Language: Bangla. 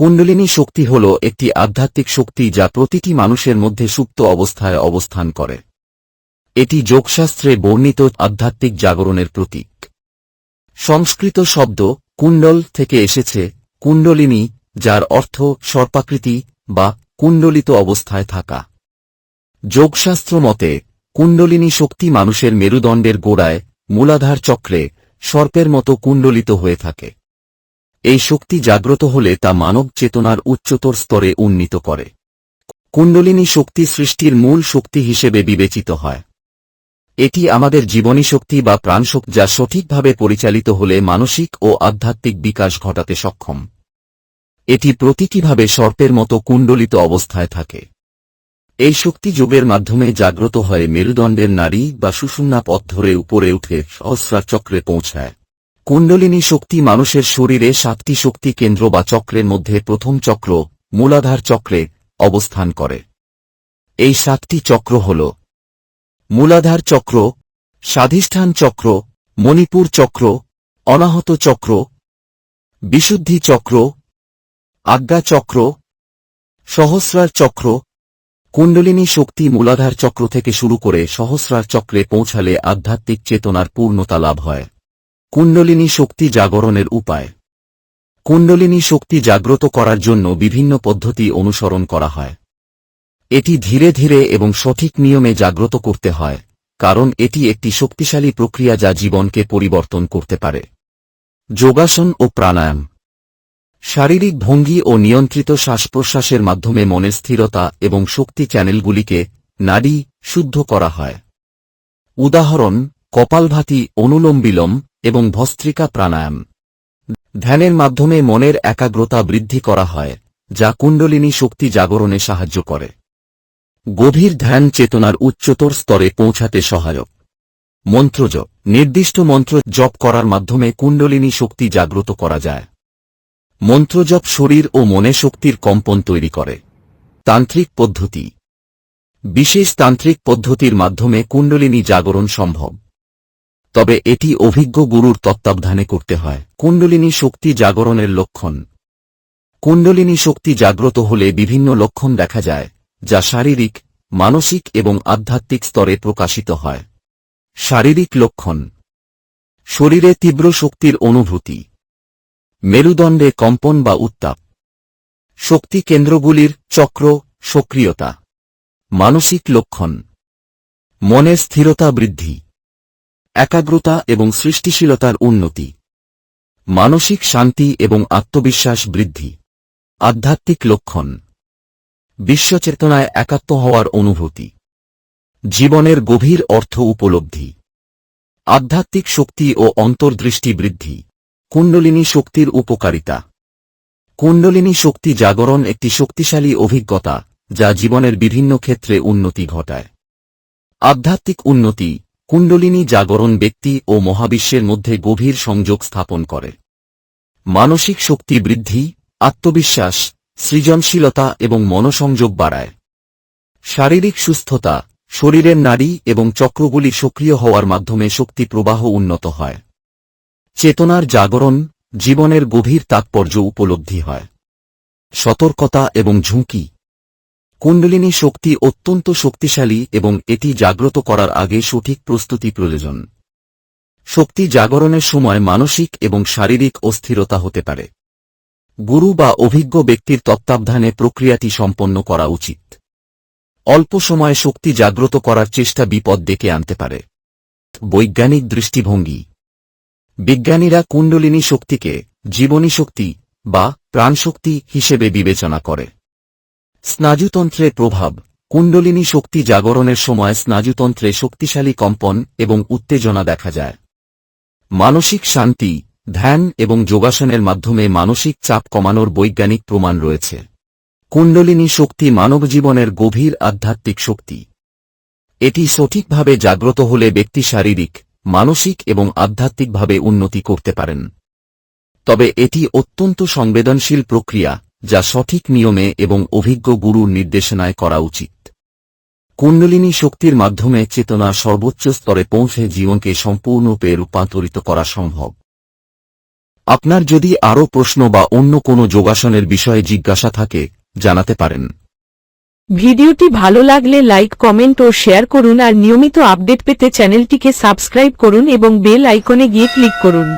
কুণ্ডলিনী শক্তি হল একটি আধ্যাত্মিক শক্তি যা প্রতিটি মানুষের মধ্যে সুপ্ত অবস্থায় অবস্থান করে। এটি যোগশাস্ত্রে বর্ণিত আধ্যাত্মিক জাগরণের প্রতীক। সংস্কৃত শব্দ কুণ্ডল থেকে এসেছে কুণ্ডলিনী, যার অর্থ সর্পাকৃতি বা কুণ্ডলিত অবস্থায় থাকা। যোগশাস্ত্র মতে, কুণ্ডলিনী শক্তি মানুষের মেরুদণ্ডের গোড়ায়, মূলাধার চক্রে সর্পের মতো কুণ্ডলিত হয়ে থাকে। এই শক্তি জাগ্রত হলে তা মানব চেতনার উচ্চতর স্তরে উন্নীত করে। কুণ্ডলিনী শক্তি সৃষ্টির মূল শক্তি হিসেবে বিবেচিত হয়। এটি আমাদের জীবনী শক্তি বা প্রাণশক্তি যা সঠিকভাবে পরিচালিত হলে মানসিক ও আধ্যাত্মিক বিকাশ ঘটাতে সক্ষম। এটি প্রতীকীভাবে সর্পের মতো কুণ্ডলিত অবস্থায় থাকে। এই শক্তি যোগের মাধ্যমে জাগ্রত হয়ে মেরুদণ্ডের নারী বা সুষুম্না পথ ধরে উপরে উঠে সহস্রার চক্রে পৌঁছায়। কুণ্ডলিনী শক্তি মানুষের শরীরে সাতটি শক্তি কেন্দ্র বা চক্রের মধ্যে প্রথম চক্র, মূলাধার চক্রে, অবস্থান করে। এই সাতটি চক্র হল মূলাধার চক্র, স্বাধিষ্ঠান চক্র, মণিপুর চক্র, অনাহত চক্র, বিশুদ্ধি চক্র, আজ্ঞা চক্র, সহস্রার চক্র। কুণ্ডলিনী শক্তি মূলাধার চক্র থেকে শুরু করে সহস্রার চক্রে পৌঁছালে আধ্যাত্মিক চেতনার পূর্ণতা লাভ হয়। কুণ্ডলিনী শক্তি জাগরণের উপায়। কুণ্ডলিনী শক্তি জাগ্রত করার জন্য বিভিন্ন পদ্ধতি অনুসরণ করা হয়। এটি ধীরে ধীরে এবং সঠিক নিয়মে জাগ্রত করতে হয়, কারণ এটি একটি শক্তিশালী প্রক্রিয়া যা জীবনকে পরিবর্তন করতে পারে। যোগাসন ও প্রাণায়াম। শারীরিক ভঙ্গি ও নিয়ন্ত্রিত শ্বাস প্রশ্বাসের মাধ্যমে মনের স্থিরতা এবং শক্তি চ্যানেলগুলিকে নারী শুদ্ধ করা হয়। উদাহরণ কপালভাতি অনুলোম বিলোম এবং ভস্ত্রিকা প্রাণায়াম। ধ্যানের মাধ্যমে মনের একাগ্রতা বৃদ্ধি করা হয়, যা কুণ্ডলিনী শক্তি জাগরণে সাহায্য করে। গভীর ধ্যান চেতনার উচ্চতর স্তরে পৌঁছাতে সহায়ক। মন্ত্রজপ নির্দিষ্ট মন্ত্র জপ করার মাধ্যমে কুণ্ডলিনী শক্তি জাগ্রত করা যায়। মন্ত্রজপ শরীর ও মনে শক্তির কম্পন তৈরি করে। তান্ত্রিক পদ্ধতি। বিশেষ তান্ত্রিক পদ্ধতির মাধ্যমে কুণ্ডলিনী জাগরণ সম্ভব। তবে এটি অভিজ্ঞ গুরুর তত্ত্বাবধানে করতে হয়। কুণ্ডলিনী শক্তি জাগরণের লক্ষণ। কুণ্ডলিনী শক্তি জাগ্রত হলে বিভিন্ন লক্ষণ দেখা যায়, যা শারীরিক, মানসিক এবং আধ্যাত্মিক স্তরে প্রকাশিত হয়। শারীরিক লক্ষণ। শরীরে তীব্র শক্তির অনুভূতি। মেরুদণ্ডে কম্পন বা উত্তাপ। শক্তি কেন্দ্রগুলির চক্র, সক্রিয়তা। মানসিক লক্ষণ। মনের স্থিরতা বৃদ্ধি। একাগ্রতা এবং সৃষ্টিশীলতার উন্নতি। মানসিক শান্তি এবং আত্মবিশ্বাস বৃদ্ধি। আধ্যাত্মিক লক্ষণ। বিশ্বচেতনায় একাত্ম হওয়ার অনুভূতি। জীবনের গভীর অর্থ উপলব্ধি। আধ্যাত্মিক শক্তি ও অন্তর্দৃষ্টি বৃদ্ধি। কুণ্ডলিনী শক্তির উপকারিতা। কুণ্ডলিনী শক্তি জাগরণ একটি শক্তিশালী অভিজ্ঞতা, যা জীবনের বিভিন্ন ক্ষেত্রে উন্নতি ঘটায়। আধ্যাত্মিক উন্নতি কুণ্ডলিনী জাগরণ ব্যক্তি ও মহাবিশ্বের মধ্যে গভীর সংযোগ স্থাপন করে। মানসিক শক্তি বৃদ্ধি, আত্মবিশ্বাস, সৃজনশীলতা এবং মনসংযোগ বাড়ায়। শারীরিক সুস্থতা, শরীরের নারী এবং চক্রগুলি সক্রিয় হওয়ার মাধ্যমে শক্তি প্রবাহ উন্নত হয়। চেতনার জাগরণ, জীবনের গভীর তাৎপর্য উপলব্ধি হয়। সতর্কতা এবং ঝুঁকি কুণ্ডলিনী শক্তি অত্যন্ত শক্তিশালী এবং এটি জাগ্রত করার আগে সঠিক প্রস্তুতি প্রয়োজন। শক্তি জাগরণের সময় মানসিক এবং শারীরিক অস্থিরতা হতে পারে। গুরু বা অভিজ্ঞ ব্যক্তির তত্ত্বাবধানে প্রক্রিয়াটি সম্পন্ন করা উচিত। অল্প সময়ে শক্তি জাগ্রত করার চেষ্টা বিপদ ডেকে আনতে পারে। বৈজ্ঞানিক দৃষ্টিভঙ্গি। বিজ্ঞানীরা কুণ্ডলিনী শক্তিকে জীবনী শক্তি বা প্রাণশক্তি হিসেবে বিবেচনা করে। স্নায়ুতন্ত্রের প্রভাব, কুণ্ডলিনী শক্তি জাগরণের সময় স্নায়ুতন্ত্রে শক্তিশালী কম্পন এবং উত্তেজনা দেখা যায়। মানসিক শান্তি, ধ্যান এবং যোগাসনের মাধ্যমে মানসিক চাপ কমানোর বৈজ্ঞানিক প্রমাণ রয়েছে। কুণ্ডলিনী শক্তি মানব জীবনের গভীর আধ্যাত্মিক শক্তি। এটি সঠিকভাবে জাগ্রত হলে ব্যক্তি শারীরিক, মানসিক এবং আধ্যাত্মিকভাবে উন্নতি করতে পারেন। তবে এটি অত্যন্ত সংবেদনশীল প্রক্রিয়া যা সঠিক নিয়মে এবং অভিজ্ঞ গুরুর নির্দেশনায় করা উচিত। কুণ্ডলিনী শক্তির মাধ্যমে চেতনা সর্বোচ্চ স্তরে পৌঁছে জীবনকে সম্পূর্ণরূপে রূপান্তরিত করা সম্ভব। আপনার যদি আরও প্রশ্ন বা অন্য কোনো যোগাসনের বিষয়ে জিজ্ঞাসা থাকে, জানাতে পারেন। ভিডিওটি ভালো লাগলে লাইক, কমেন্ট ও শেয়ার করুন আর নিয়মিত আপডেট পেতে চ্যানেলটিকে সাবস্ক্রাইব করুন এবং বেল আইকনে গিয়ে ক্লিক করুন।